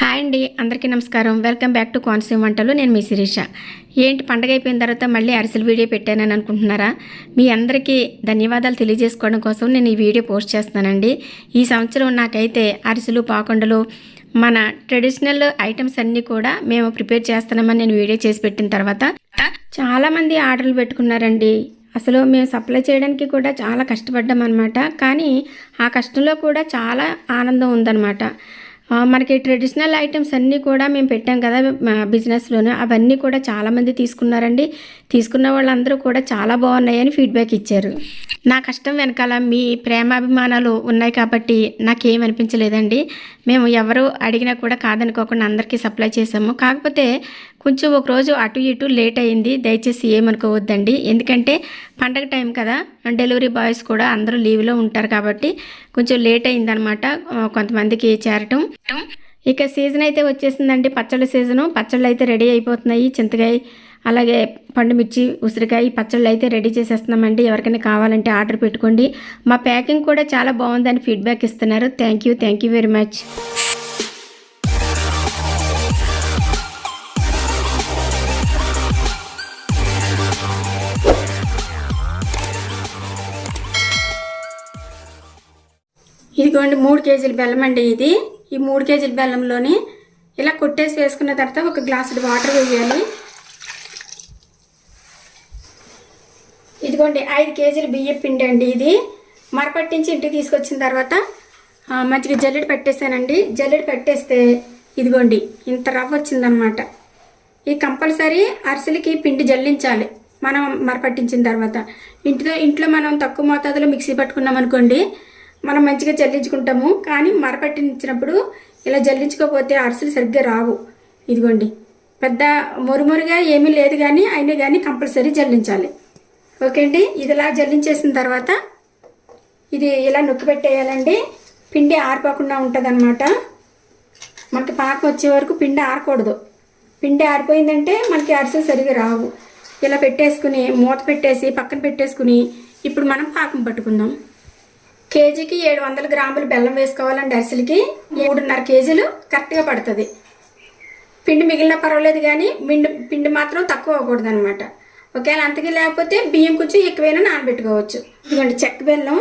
Hi అండి అందరికీ నమస్కారం. వెల్కమ్ బ్యాక్ టు కోనసీమ వంటలు. నేను మీ శిరీష. ఏంటి పండగ అయిపోయిన తర్వాత మళ్ళీ అరిసెల వీడియో పెట్టానని అనుకుంటున్నారా? మీ అందరికీ ధన్యవాదాలు తెలియజేసుకోవడం కోసం నేను ఈ వీడియో పోస్ట్ చేస్తున్నానండి. ఈ సంవత్సరం నాకైతే అరిసెలు పాకుండలు మన ట్రెడిషనల్ ఐటమ్స్ అన్నీ కూడా మేము ప్రిపేర్ చేస్తున్నామని నేను వీడియో చేసి పెట్టిన తర్వాత చాలామంది ఆర్డర్లు పెట్టుకున్నారండి. అసలు మేము సప్లై చేయడానికి కూడా చాలా కష్టపడ్డాం అనమాట కానీ ఆ కష్టంలో కూడా చాలా ఆనందం ఉందన్నమాట. మనకి ట్రెడిషనల్ ఐటమ్స్ అన్నీ కూడా మేము పెట్టాం కదా బిజినెస్లోనే అవన్నీ కూడా చాలామంది తీసుకున్నారండి. తీసుకున్న వాళ్ళందరూ కూడా చాలా బాగున్నాయని ఫీడ్బ్యాక్ ఇచ్చారు. నా కష్టం వెనకాల మీ ప్రేమాభిమానాలు ఉన్నాయి కాబట్టి నాకేం అనిపించలేదండి. మేము ఎవరు అడిగినా కూడా కాదనుకోకుండా అందరికీ సప్లై చేసాము కాకపోతే కొంచెం ఒక రోజు అటు ఇటు లేట్ అయింది. దయచేసి ఏమనుకోవద్దండి. ఎందుకంటే పండగ టైం కదా. డెలివరీ బాయ్స్ కూడా అందరూ లీవ్లో ఉంటారు కాబట్టి కొంచెం లేట్ అయిందనమాట. కొంతమందికి చేరటం. ఇక సీజన్ అయితే వచ్చేసిందండి. పచ్చళ్ళ సీజను. పచ్చళ్ళు అయితే రెడీ అయిపోతున్నాయి. చింతకాయ అలాగే పండుమిర్చి ఉసిరికాయ పచ్చళ్ళు అయితే రెడీ చేసేస్తున్నామండి. ఎవరికైనా కావాలంటే ఆర్డర్ పెట్టుకోండి. మా ప్యాకింగ్ కూడా చాలా బాగుందని ఫీడ్బ్యాక్ ఇస్తున్నారు. Thank you. Thank you very much. ఇదిగోండి మూడు కేజీల బెల్లం అండి ఇది. ఈ మూడు కేజీల బెల్లంలోని ఇలా కొట్టేసి వేసుకున్న తర్వాత ఒక గ్లాసుడు వాటర్ వేయాలి. ఇదిగోండి ఐదు కేజీల బియ్యం పిండి అండి ఇది. మరపట్టించి ఇంటికి తీసుకొచ్చిన తర్వాత మంచిగా జల్లెడ పెట్టేశానండి. జల్లెడ పెట్టేస్తే ఇదిగోండి ఇంత రవ్వ వచ్చిందనమాట. ఈ కంపల్సరీ అరిసెలకి పిండి జల్లించాలి మనం మరపట్టించిన తర్వాత. ఇంటిలో ఇంట్లో మనం తక్కువ మోతాదులో మిక్సీ పట్టుకున్నాం అనుకోండి మనం మంచిగా జల్లించుకుంటాము కానీ మరపట్టించినప్పుడు ఇలా జల్లించుకోకపోతే అరిసెలు సరిగ్గా రావు. ఇదిగోండి. పెద్ద మురుమురుగా ఏమీ లేదు కానీ అయినా కానీ కంపల్సరీ జల్లించాలి. ఓకే అండి? ఇది ఇలా జల్లించేసిన తర్వాత ఇది ఇలా నొక్కి పెట్టేయాలండి. పిండి ఆరిపోకుండా ఉంటుంది మనకి పాకం వచ్చే వరకు పిండి ఆరకూడదు. పిండి ఆరిపోయిందంటే మనకి అరిసెలు సరిగా రావు. ఇలా పెట్టేసుకుని మూత పెట్టేసి పక్కన పెట్టేసుకుని ఇప్పుడు మనం పాకం పట్టుకుందాం. కేజీకి ఏడు వందల గ్రాములు బెల్లం వేసుకోవాలండి అరిసెలకి. మూడున్నర కేజీలు కరెక్ట్గా పడుతుంది. పిండి మిగిలిన పర్వాలేదు కానీ పిండి పిండి మాత్రం తక్కువ అవ్వకూడదు అనమాట ఒకవేళ అంతకీ లేకపోతే బియ్యం కొంచెం ఎక్కువైనా నానబెట్టుకోవచ్చు. ఇదిగోండి చెక్క బెల్లం.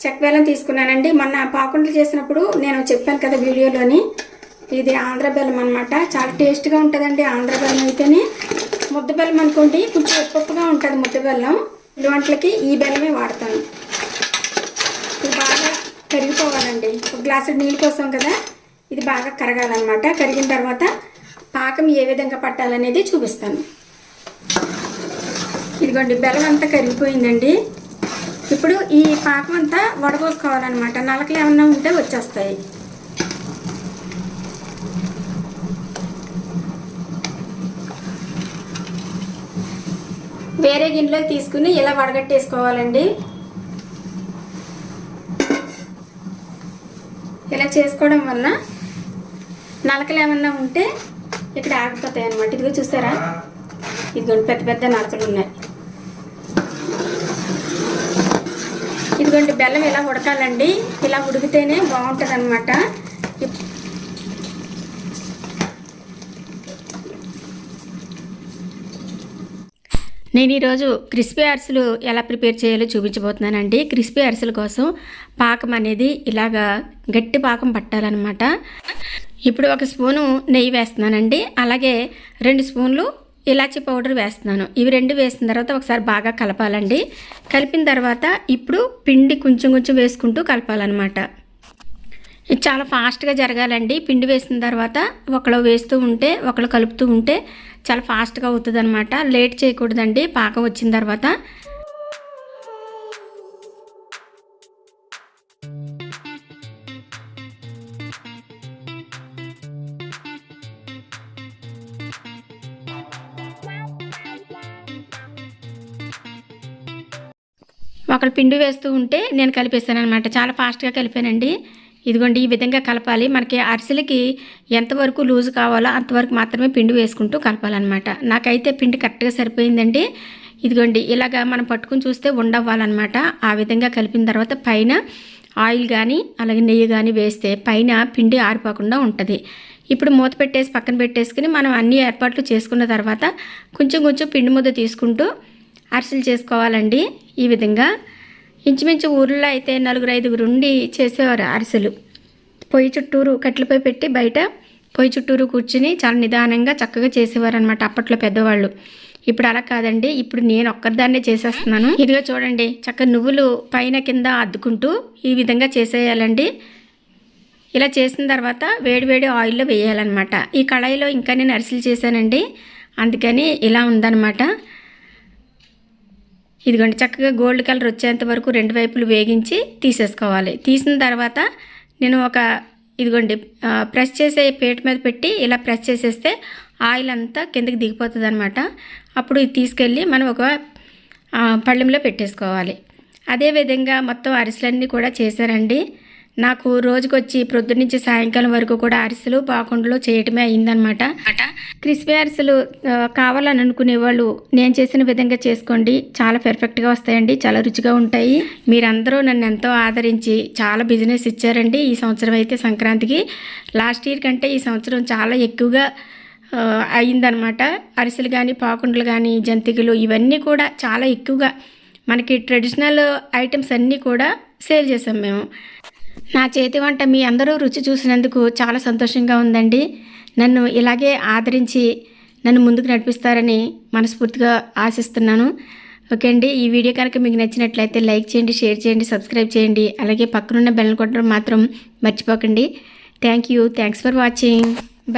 చెక్క బెల్లం తీసుకున్నానండి. మొన్న పాకుండలు చేసినప్పుడు నేను చెప్పాను కదా వీడియోలోని. ఇది ఆంధ్ర బెల్లం అనమాట చాలా టేస్ట్గా ఉంటుందండి ఆంధ్ర బెల్లం అయితేనే. ముద్ద బెల్లం అనుకోండి కొంచెం ఉప్పుగా ఉంటుంది ముద్ద బెల్లం. ఈ వంటలకి ఈ బెల్లమే వాడతాను. కరిగిపోవాలండి. ఒక గ్లాసు నీళ్ళు కోసం కదా ఇది బాగా కరగాలన్నమాట. కరిగిన తర్వాత పాకం ఏ విధంగా పట్టాలనేది చూపిస్తాను. ఇదిగోండి బెల్లం అంతా కరిగిపోయిందండి. ఇప్పుడు ఈ పాకం అంతా వడబోసుకోవాలన్నమాట. నలకలు ఏమన్నా ఉంటే వచ్చేస్తాయి. వేరే గిన్నెలోకి తీసుకుని ఇలా వడగట్టేసుకోవాలండి. ఇలా చేసుకోవడం వల్ల నలకలు ఏమన్నా ఉంటే ఇక్కడ ఆగిపోతాయి అనమాట ఇదిగో చూస్తారా ఇదిగోండి పెద్ద పెద్ద నలకలు ఉన్నాయి. ఇదిగోండి బెల్లం ఇలా ఉడకాలండి. ఇలా ఉడికితేనే బాగుంటుంది అనమాట నేను ఈరోజు క్రిస్పీ అరిసెలు ఎలా ప్రిపేర్ చేయాలో చూపించబోతున్నానండి. క్రిస్పీ అరిసెల కోసం పాకం అనేది ఇలాగా గట్టి పాకం పట్టాలన్నమాట. ఇప్పుడు ఒక స్పూను నెయ్యి వేస్తున్నానండి. అలాగే రెండు స్పూన్లు ఇలాచీ పౌడర్ వేస్తున్నాను. ఇవి రెండు వేసిన తర్వాత ఒకసారి బాగా కలపాలండి. కలిపిన తర్వాత ఇప్పుడు పిండి కొంచెం కొంచెం వేసుకుంటూ కలపాలన్నమాట. ఇది చాలా ఫాస్ట్గా జరగాలండి. పిండి వేసిన తర్వాత ఒకళ్ళు వేస్తూ ఉంటే ఒకళ్ళు కలుపుతూ ఉంటే చాలా ఫాస్ట్గా అవుతుంది అనమాట లేట్ చేయకూడదండి. పాకం వచ్చిన తర్వాత. ఒకళ్ళు పిండి వేస్తూ ఉంటే నేను కలిపేసాను అనమాట చాలా ఫాస్ట్గా కలిపానండి. ఇదిగోండి ఈ విధంగా కలపాలి. మనకి అరిసెలకి ఎంతవరకు లూజ్ కావాలో అంతవరకు మాత్రమే పిండి వేసుకుంటూ కలపాలన్నమాట. నాకైతే పిండి కరెక్ట్గా సరిపోయిందండి. ఇదిగోండి ఇలాగా మనం పట్టుకుని చూస్తే ఉండవ్వాలన్నమాట. ఆ విధంగా కలిపిన తర్వాత పైన ఆయిల్ కానీ అలాగే నెయ్యి కానీ వేస్తే పైన పిండి ఆరిపోకుండా ఉంటుంది. ఇప్పుడు మూత పెట్టేసి పక్కన పెట్టేసుకుని మనం అన్ని ఏర్పాట్లు చేసుకున్న తర్వాత కొంచెం కొంచెం పిండి ముద్ద తీసుకుంటూ అరిసెలు చేసుకోవాలండి. ఈ విధంగా ఇంచుమించు ఊర్లో అయితే నలుగురు ఐదుగురు ఉండి చేసేవారు అరిసెలు. పొయ్యి చుట్టూరు కట్టెలపై పెట్టి బయట పొయ్యి చుట్టూరు కూర్చుని చాలా నిదానంగా చక్కగా చేసేవారు అనమాట అప్పట్లో పెద్దవాళ్ళు. ఇప్పుడు అలా కాదండి ఇప్పుడు నేను ఒక్కదాన్నే చేసేస్తున్నాను. ఇదిగో చూడండి చక్కగా నువ్వులు పైన కింద అద్దుకుంటూ ఈ విధంగా చేసేయాలండి. ఇలా చేసిన తర్వాత వేడివేడి ఆయిల్లో వేయాలన్నమాట. ఈ కళాయిలో ఇంకా నేను అరిసెలు చేశానండి. అందుకని ఇలా ఉందన్నమాట. ఇదిగోండి చక్కగా గోల్డ్ కలర్ వచ్చేంత వరకు రెండు వైపులు వేగించి తీసేసుకోవాలి. తీసిన తర్వాత నేను ఒక ఇదిగోండి ప్రెస్ చేసే పీట మీద పెట్టి ఇలా ప్రెస్ చేసేస్తే ఆయిల్ అంతా కిందకి దిగిపోతుంది అనమాట అప్పుడు ఇది తీసుకెళ్ళి మనం ఒక పళ్ళెంలో పెట్టేసుకోవాలి. అదేవిధంగా మొత్తం అరిసెలన్నీ కూడా చేశారండి. నాకు రోజుకొచ్చి ప్రొద్దునుంచి సాయంకాలం వరకు కూడా అరిసెలు పాకుండలు చేయటమే అయిందనమాట క్రిస్పీ అరిసెలు కావాలని అనుకునే వాళ్ళు నేను చేసిన విధంగా చేసుకోండి. చాలా పెర్ఫెక్ట్గా వస్తాయండి చాలా రుచిగా ఉంటాయి. మీరందరూ నన్ను ఎంతో ఆదరించి చాలా బిజినెస్ ఇచ్చారండి ఈ సంవత్సరం అయితే సంక్రాంతికి. లాస్ట్ ఇయర్ కంటే ఈ సంవత్సరం చాలా ఎక్కువగా అయిందనమాట అరిసెలు కానీ పాకుండలు కానీ జంతికలు ఇవన్నీ కూడా చాలా ఎక్కువగా మనకి ట్రెడిషనల్ ఐటమ్స్ అన్నీ కూడా సేల్ చేసాం మేము. నా చేతి వంట మీ అందరూ రుచి చూసినందుకు చాలా సంతోషంగా ఉందండి. నన్ను ఇలాగే ఆదరించి నన్ను ముందుకు నడిపిస్తారని మనస్ఫూర్తిగా ఆశిస్తున్నాను. ఓకే అండి ఈ వీడియో కనుక మీకు నచ్చినట్లయితే లైక్ చేయండి షేర్ చేయండి సబ్స్క్రైబ్ చేయండి. అలాగే పక్కనున్న బెల్ కొట్టడం మాత్రం మర్చిపోకండి. Thank you. Thanks for watching.